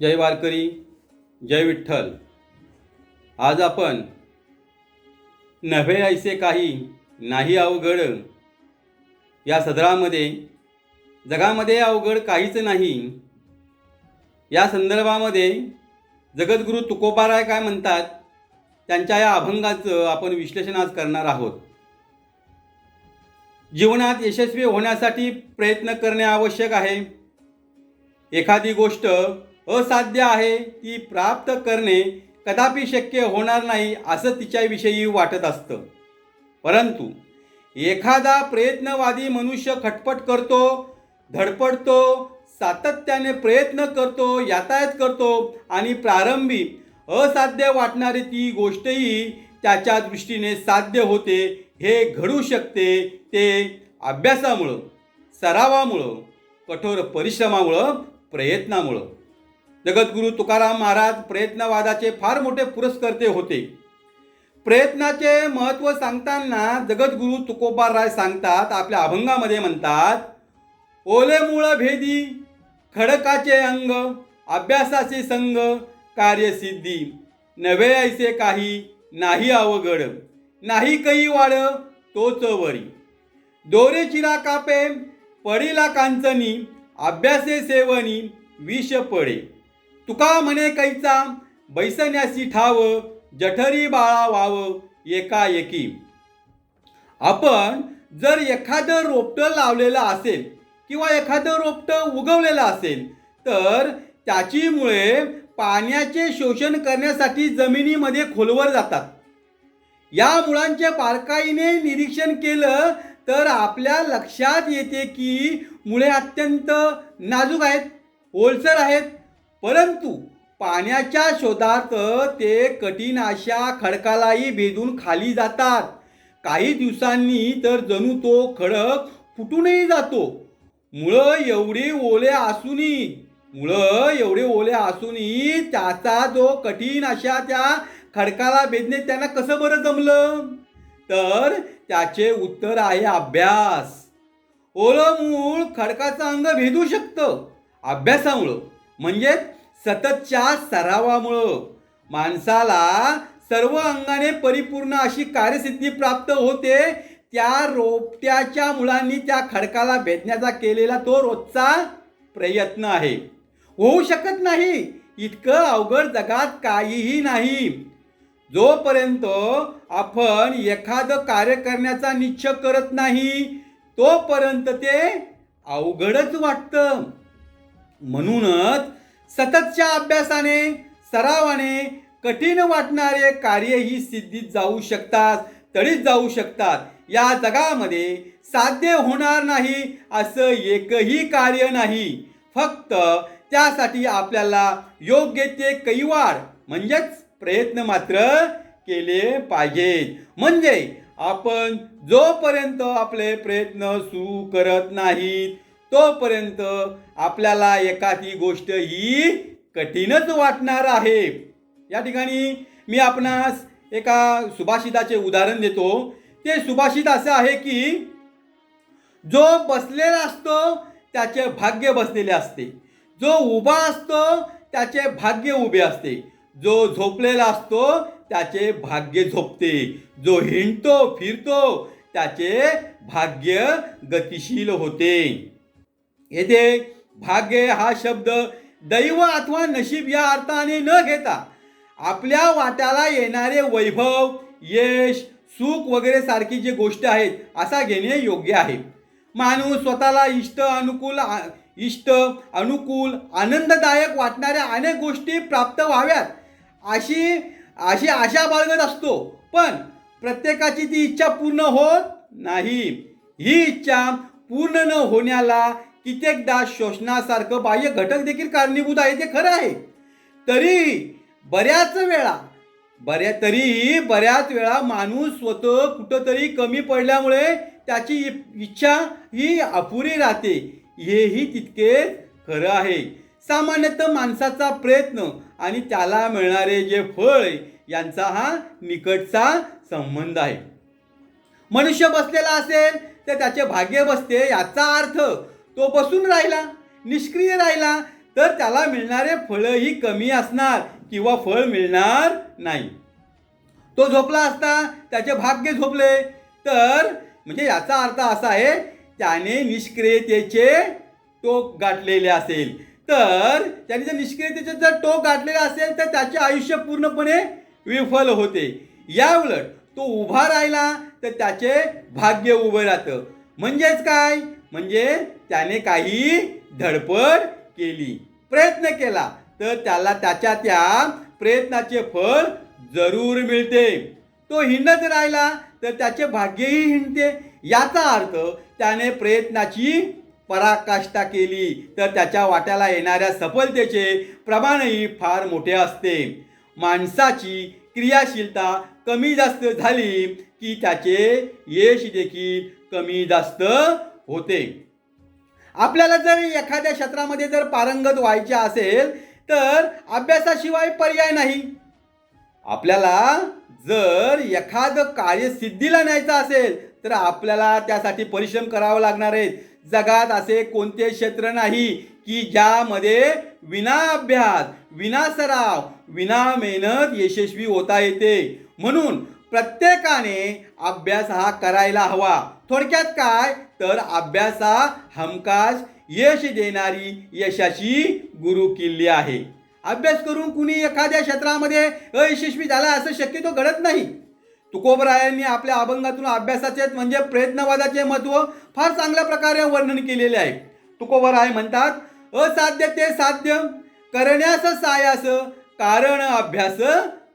जय वारकरी जय विठ्ठल. आज आपण नव्हे ऐसे काही नाही अवघड. या सदरामध्ये जगामध्ये अवघड काहीच नाही. या संदर्भामध्ये जगद्गुरू तुकोबाराय काय म्हणतात? त्यांच्या या अभंगाचं आपण विश्लेषण आज करणार आहोत. जीवनात यशस्वी होण्यासाठी प्रयत्न करणे आवश्यक आहे. एखादी गोष्ट असाध्य आहे ती प्राप्त करणे कदापि शक्य होणार नाही असं तिच्याविषयी वाटत असतं. परंतु एखादा प्रयत्नवादी मनुष्य खटपट करतो धडपडतो सातत्याने प्रयत्न करतो यातायात करतो आणि प्रारंभी असाध्य वाटणारी ती गोष्टही त्याच्या दृष्टीने साध्य होते हे घडू शकते ते अभ्यासामुळं सरावामुळं कठोर परिश्रमामुळं प्रयत्नामुळं. जगद्गुरू तुकाराम महाराज प्रयत्नवादाचे फार मोठे पुरस्कर्ते होते. प्रयत्नाचे महत्त्व सांगताना जगद्गुरू तुकोबाराय सांगतात आपल्या अभंगामध्ये म्हणतात ओले मुळ भेदी खडकाचे अंग अभ्यासाचे संग कार्यसिद्धी नवे ऐसे काही नाही अवघड नाही कई वाड तोच वरी. दोरे चिरा कापे पडीला कांचनी अभ्यासे सेवनी विष पडे. तुका म्हणे कैचा बैसण्यासी ठाव जठरी बाळा वाव एकाएकी. आपण जर एखादं रोपटं लावलेलं असेल किंवा एखादं रोपटं उगवलेलं असेल तर त्याची मुळे पाण्याचे शोषण करण्यासाठी जमिनीमध्ये खोलवर जातात. या मुळांचे बारकाईने निरीक्षण केलं तर आपल्या लक्षात येते की मुळे अत्यंत नाजूक आहेत ओलसर आहेत परंतु पाण्याच्या शोधात ते कठीण अशा खडकालाही भेदून खाली जातात. काही दिवसांनी तर जणू तो खडक फुटूनही जातो. मुळं एवढे ओले असूनही मुळं एवढे ओले असूनही त्याचा जो कठीण अशा त्या खडकाला भेदणे त्यांना कसं बरं जमलं? तर त्याचे उत्तर आहे अभ्यास. ओलं मूळ खडकाचं अंग भेदू शकतं. अभ्यासामुळं. म्हणजेच सततच्या सरावामुळं माणसाला सर्व अंगाने परिपूर्ण अशी कार्यसिद्धी प्राप्त होते. त्या रोपट्याच्या मुलांनी त्या खडकाला भेदण्याचा केलेला तो रोजचा प्रयत्न आहे. होऊ शकत नाही. इतकं अवघड जगात काहीही नाही. जोपर्यंत आपण एखादं कार्य करण्याचा निश्चय करत नाही तोपर्यंत ते अवघडच वाटतं. म्हणूनच सततच्या अभ्यासाने सरावाने कठीण वाटणारे कार्यही सिद्धीत जाऊ शकतात तळीत जाऊ शकतात. या जगामध्ये साध्य होणार नाही असं एकही कार्य नाही. फक्त त्यासाठी आपल्याला योग्य ते कैवाड म्हणजेच प्रयत्न मात्र केले पाहिजेत. म्हणजे आपण जोपर्यंत आपले प्रयत्न सुरू करत नाहीत तोपर्यंत आपल्याला एखादी गोष्ट ही कठीणच वाटणार आहे. या ठिकाणी मी आपणास एका सुभाषिताचे उदाहरण देतो. ते सुभाषित असं आहे की जो बसलेला असतो त्याचे भाग्य बसलेले असते. जो उभा असतो त्याचे भाग्य उभे असते. जो झोपलेला असतो त्याचे भाग्य झोपते. जो हिंडतो फिरतो त्याचे भाग्य गतिशील होते. येथे भाग्य हा शब्द दैव अथवा नशीब या अर्थाने न घेता आपल्या वाट्याला येणारे वैभव यश सुख वगैरे सारखी जी गोष्ट आहेत असा घेणे योग्य आहे. माणूस स्वतःला इष्ट अनुकूल आ- इष्ट अनुकूल आनंददायक वाटणाऱ्या अनेक गोष्टी प्राप्त व्हाव्यात अशी अशी आशा बाळगत असतो. पण प्रत्येकाची ती इच्छा पूर्ण होत नाही. ही इच्छा पूर्ण न होण्याला कित्येकदा शोषणासारखं बाह्य घटक देखील कारणीभूत आहे ते खरं आहे. तरी बऱ्याच वेळा बऱ्या तरीही बऱ्याच वेळा माणूस स्वतः कुठंतरी कमी पडल्यामुळे त्याची इच्छा ही अपुरी राहते. हेही तितकेच खरं आहे. सामान्यतः माणसाचा प्रयत्न आणि त्याला मिळणारे जे फळ यांचा हा निकटचा संबंध आहे. मनुष्य बसलेला असेल तर त्याचे भाग्य बसते याचा अर्थ तो बसून राहिला निष्क्रिय राहिला तर त्याला मिळणारे फळही कमी असणार किंवा फळ मिळणार नाही. तो झोपला असता त्याचे भाग्य झोपले तर म्हणजे याचा अर्थ असा आहे त्याने निष्क्रियतेचे टोक गाठलेले असेल. तर त्याने जर निष्क्रियतेचे जर टोक गाठलेले असेल तर त्याचे आयुष्य पूर्णपणे विफल होते. या उलट तो उभा राहिला तर त्याचे भाग्य उभं राहतं. म्हणजेच काय? म्हणजे त्याने काही धडपड केली. प्रयत्न केला तर त्याला त्याच्या त्या प्रयत्नाचे फळ जरूर मिळते. तो हिंडत राहिला तर त्याचे भाग्यही हिंडते. याचा अर्थ त्याने प्रयत्नाची पराकाष्ठा केली तर त्याच्या वाट्याला येणाऱ्या सफलतेचे प्रमाणही फार मोठे असते. माणसाची क्रियाशीलता कमी जास्त झाली की त्याचे यश देखील कमी जास्त होते. आपल्याला जर एखाद्या क्षेत्रामध्ये जर पारंगत व्हायचे असेल तर अभ्यासाशिवाय पर्याय नाही. आपल्याला जर एखादं कार्य सिद्धीला न्यायचं असेल तर आपल्याला त्यासाठी परिश्रम करावा लागणार आहे जगात असे कोणते क्षेत्र नाही की ज्यामध्ये विना अभ्यास विना सराव विना मेहनत यशस्वी होता येते. म्हणून प्रत्येकाने अभ्यास हा करायला हवा. थोडक्यात काय? तर अभ्यास हा हमखास यश देणारी यशाची गुरु किल्ली आहे. अभ्यास करून कुणी एखाद्या क्षेत्रामध्ये अयशस्वी झाला असं शक्यतो घडत नाही. तुकोबरायांनी आपल्या अभंगातून अभ्यासाचे म्हणजे प्रयत्नवादाचे महत्त्व फार चांगल्या प्रकारे वर्णन केलेले आहे. तुकोबराय म्हणतात असाध्य ते साध्य करण्यास सायास कारण अभ्यास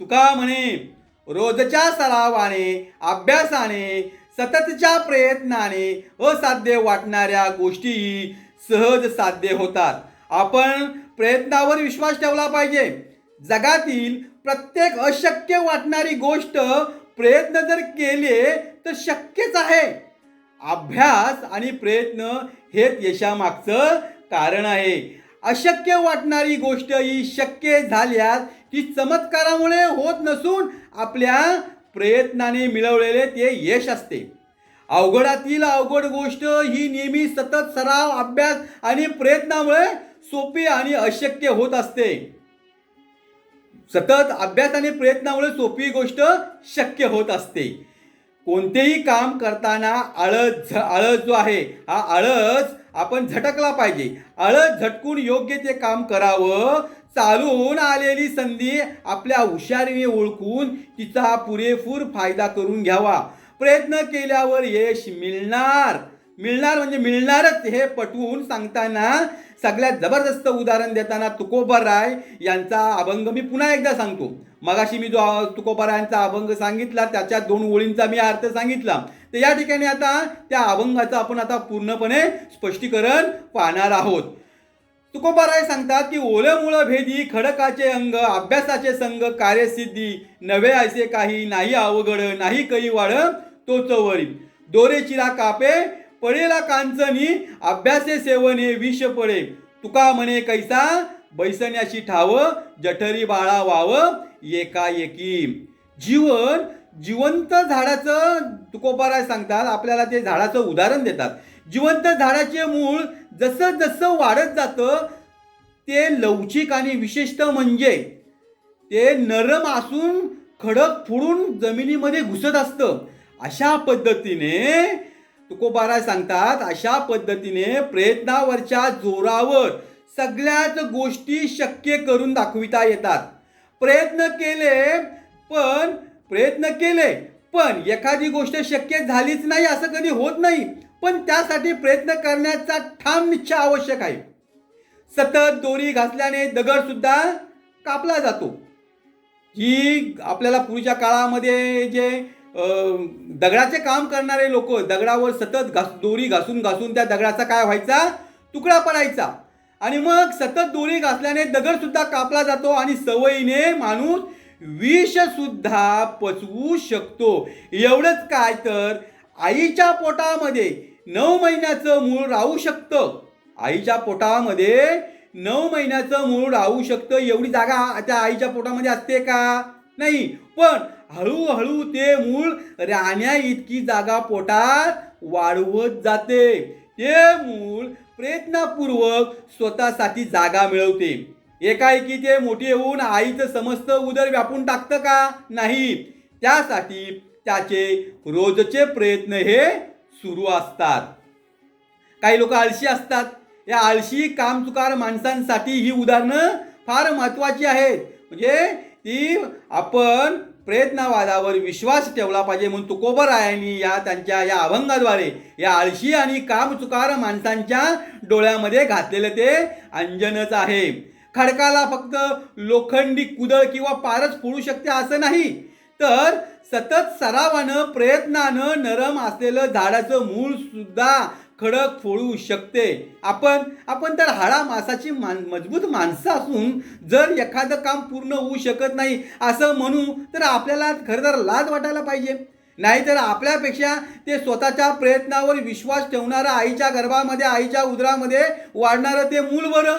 तुका म्हणे. रोजच्या सरावाने अभ्यासाने सततच्या प्रयत्नाने असाध्य वाटणाऱ्या गोष्टीही सहज साध्य होतात. आपण प्रयत्नावर विश्वास ठेवला पाहिजे. जगातील प्रत्येक अशक्य वाटणारी गोष्ट प्रयत्न जर केले तर शक्यच आहे. अभ्यास आणि प्रयत्न हेच यशामागचं कारण आहे. अशक्य वाटणारी गोष्ट ही शक्य झाल्यास ती चमत्कारामुळे होत नसून आपल्या प्रयत्नाने मिळवलेले ते यश असते. अवघडातील अवघड गोष्ट ही नेहमी सतत सराव अभ्यास आणि प्रयत्नामुळे सोपी आणि अशक्य होत असते. सतत अभ्यास आणि प्रयत्नामुळे सोपी गोष्ट शक्य होत असते. कोणतेही काम करताना आळस झ आळस जो आहे हा आळस आपण झटकला पाहिजे. आळस झटकून योग्य ते काम करावं चालून आलेली संधी आपल्या हुशारीने ओळखून तिचा पुरेपूर फायदा करून घ्यावा. प्रयत्न केल्यावर यश मिळणार. मिळणार म्हणजे मिळणारच हे पटवून सांगताना सगळ्यात जबरदस्त उदाहरण देताना तुकोबाराय यांचा अभंग मी पुन्हा एकदा सांगतो. मगाशी मी जो तुकोबारायांचा अभंग सांगितला त्याच्या दोन ओळींचा मी अर्थ सांगितला. तर या ठिकाणी आता त्या अभंगाचं आपण आता पूर्णपणे स्पष्टीकरण पाहणार आहोत. तुकोबाराय सांगतात की ओळमुळं भेदी खडकाचे अंग अभ्यासाचे संग कार्यसिद्धी नवे असे काही नाही अवघड नाही कई वाढ तो चवरी दोरे चिरा कापे पडेला कांचनी अभ्यासे सेवने विष पडे. तुका म्हणे कैसा बैसण्याशी ठाव जठरी बाळा वाव एकाएकी. जीवन जिवंत झाडाचं तुकोबाराय सांगतात आपल्याला ते झाडाचं उदाहरण देतात. जिवंत झाडाचे मूळ जसं जसं वाढत जातं ते लवचिक आणि विशेषतः म्हणजे ते नरम असून खडक फोडून जमिनीमध्ये घुसत असतं. अशा पद्धतीने तुकोबाराय सांगतात अशा पद्धतीने प्रयत्नावरच्या जोरावर सगळ्याच गोष्टी शक्य करून दाखविता येतात. प्रयत्न केले पण प्रयत्न केले पण एखादी गोष्ट शक्य झालीच नाही असं कधी होत नाही. पण त्यासाठी प्रयत्न करण्याचा ठाम निश्चय आवश्यक आहे. सतत दोरी घासल्याने दगड सुद्धा कापला जातो. ही आपल्याला पूर्वीच्या काळामध्ये जे दगडाचे काम करणारे लोक दगडावर सतत घास दोरी घासून घासून त्या दगडाचा काय व्हायचा? तुकडा पडायचा. आणि मग सतत दोरी घासल्याने दगडसुद्धा कापला जातो आणि सवयीने माणूस विषसुद्धा पचवू शकतो. एवढंच काय तर आईच्या पोटामध्ये नऊ महिन्याचं मूळ राहू शकतं. आईच्या पोटामध्ये नऊ महिन्याचं मूळ राहू शकतं. एवढी जागा त्या आईच्या पोटामध्ये असते का? नाही पण हळूहळू ते मूळ राहण्या इतकी जागा पोटात वाढवत जाते. ते मूळ प्रयत्नपूर्वक स्वतःसाठी जागा मिळवते. एकाएकी ते मोठे होऊन आईचं समस्त उदर व्यापून टाकतं का? नाही. त्यासाठी त्याचे रोजचे प्रयत्न हे सुरू असतात. काही लोक आळशी असतात. या आळशी कामचुकार माणसांसाठी ही उदाहरणं फार महत्त्वाची आहेत. म्हणजे ती आपण प्रयत्नवादावर विश्वास ठेवला पाहिजे म्हणून तुकोबरायांनी या त्यांच्या या अभंगाद्वारे या आळशी आणि कामचुकार माणसांच्या डोळ्यामध्ये घातलेलं ते अंजनच आहे. खडकाला फक्त लोखंडी कुदळ किंवा पारच फोडू शकते असं नाही. तर सतत सरावानं प्रयत्नानं नरम असलेलं झाडाचं मूळ सुद्धा खडक फोडू शकते. आपण आपण तर हाडा मासाची मान मजबूत माणसं असून जर एखादं काम पूर्ण होऊ शकत नाही असं म्हणू तर आपल्याला खरं तर लाज वाटायला पाहिजे. नाहीतर आपल्यापेक्षा ते स्वतःच्या प्रयत्नावर विश्वास ठेवणारं आईच्या गर्भामध्ये आईच्या उदरामध्ये वाढणारं ते मूल बरं.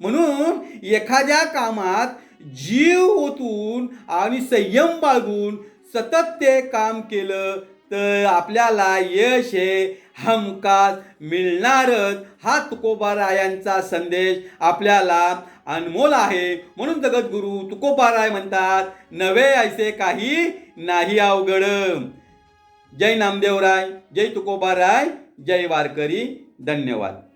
म्हणून एखाद्या कामात जीव ओतून आणि संयम बाळगून सतत ते काम केलं तर आपल्याला यश हे हमखास मिळणारच. हा तुकोबारायांचा संदेश आपल्याला अनमोल आहे. म्हणून जगद्गुरू तुकोबाराय म्हणतात नवे ऐसे काही नाही अवघड. जय नामदेवराय जय तुकोबाराय जय वारकरी. धन्यवाद.